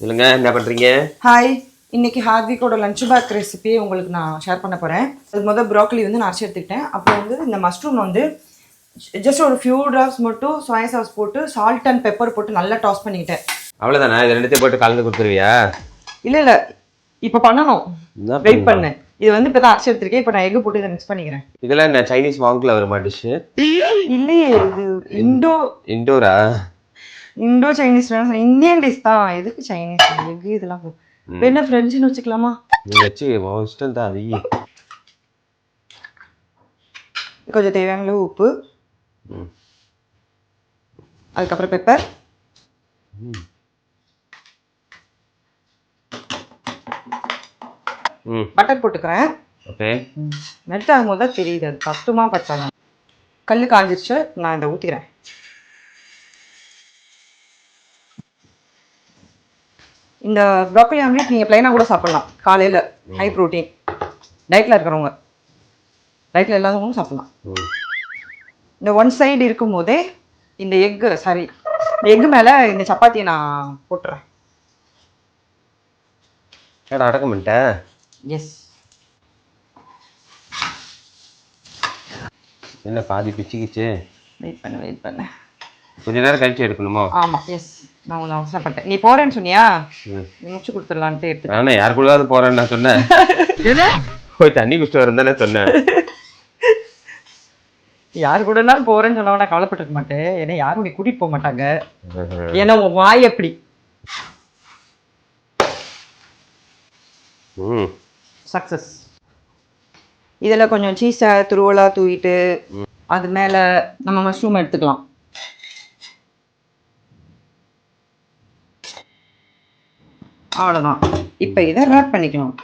சொல்லுங்க என்ன பண்றீங்க? ஹாய் இன்னைக்கு ஹார்விக்கோட லஞ்ச் பேக் ரெசிபி உங்களுக்கு நான் ஷேர் பண்ண போகிறேன் அது முதல் ப்ரோக்கலி வந்து நான் அரைச்சி எடுத்துக்கிட்டேன். அப்புறம் வந்து இந்த மஷ்ரூம் வந்து ஜஸ்ட் ஒரு ஃபியூ ட்ராப்ஸ் மட்டும் சோயா சாஸ் போட்டு சால்ட் அண்ட் பெப்பர் போட்டு நல்லா டாஸ் பண்ணிக்கிட்டேன். அவ்வளவுதானா? இது ரெண்டுத்தையும் போட்டு கலந்து கொடுத்துருவியா? இல்லை இல்லை. இப்போ பண்ணணும். வெயிட் பண்ணு. இது வந்து இப்போ தான் அரைச்சி எடுத்திருக்கேன். இப்போ நான் எக் போட்டு இதை மிக்ஸ் பண்ணிக்கிறேன். இதெல்லாம் என்ன சைனீஸ் வாங்கில் வருமா டிஷ்ஷு இல்லையே இது இண்டோ இண்டோரா இண்டோ சைனீஸ் வேணும் இந்தியன் டிஷ் தான். எதுக்கு சைனீஸ் எக் இதெல்லாம் என்ன ஃப்ரெஞ்சுன்னு வச்சுக்கலாமா? வச்சு இஷ்டம் தான் அது கொஞ்சம் தேவையான அளவு உப்பு. அதுக்கப்புறம் பெப்பர் பட்டர் போட்டுக்கிறேன். ஓகே. மெல்ட் ஆகும்போது தான் தெரியுது அது கஷ்டமா பச்சாங்க கல் காஞ்சிருச்சு நான் இதை ஊற்றிக்கிறேன் இந்த ப்ரோக்கலி ஆம்லேட் நீங்கள் ப்ளைனாக கூட சாப்பிட்லாம். காலையில் ஹை ப்ரோட்டீன் டயட்டில் இருக்கிறவங்க. டயட்டில் இல்லாதவங்களும் சாப்பிட்லாம். இந்த ஒன் சைடு இருக்கும்போதே இந்த எக்கு சாரி இந்த எக்கு மேலே இந்த சப்பாத்தியை நான் போட்டுறேன். ஏடா அடக்க மாட்டேன் எஸ் என்ன பாதி பிச்சுக்கிச்சு? வெயிட் பண்ணு வெயிட் பண்ணு. கொஞ்ச நேரம் கழிச்சு எடுக்கணுமோ? ஆமாம் எஸ் நான் உன்னை அவசரப்பட்டேன். நீ போகிறேன்னு சொன்னியா. நீ முடிச்சு கொடுத்துடலான்ட்டு எடுத்து நானே யார் கூடவாது போறேன்னு நான் சொன்னேன். போய் தண்ணி குடிச்சிட்டு வரேன் தானே சொன்னேன். யார் கூடனாலும் போகிறேன்னு சொன்னவனா கவலைப்பட்டுக்க மாட்டேன். ஏன்னா யாரும் நீ கூட்டிகிட்டு போக மாட்டாங்க. ஏன்னா உன் வாய் எப்படி? ம். சக்ஸஸ் இதில் கொஞ்சம் சீஸை துருவலாக தூவிட்டு அது மேலே நம்ம மஷ்ரூம் எடுத்துக்கலாம். அவ்வளோதான் இப்போ இதை ராட் பண்ணிக்கலாம்.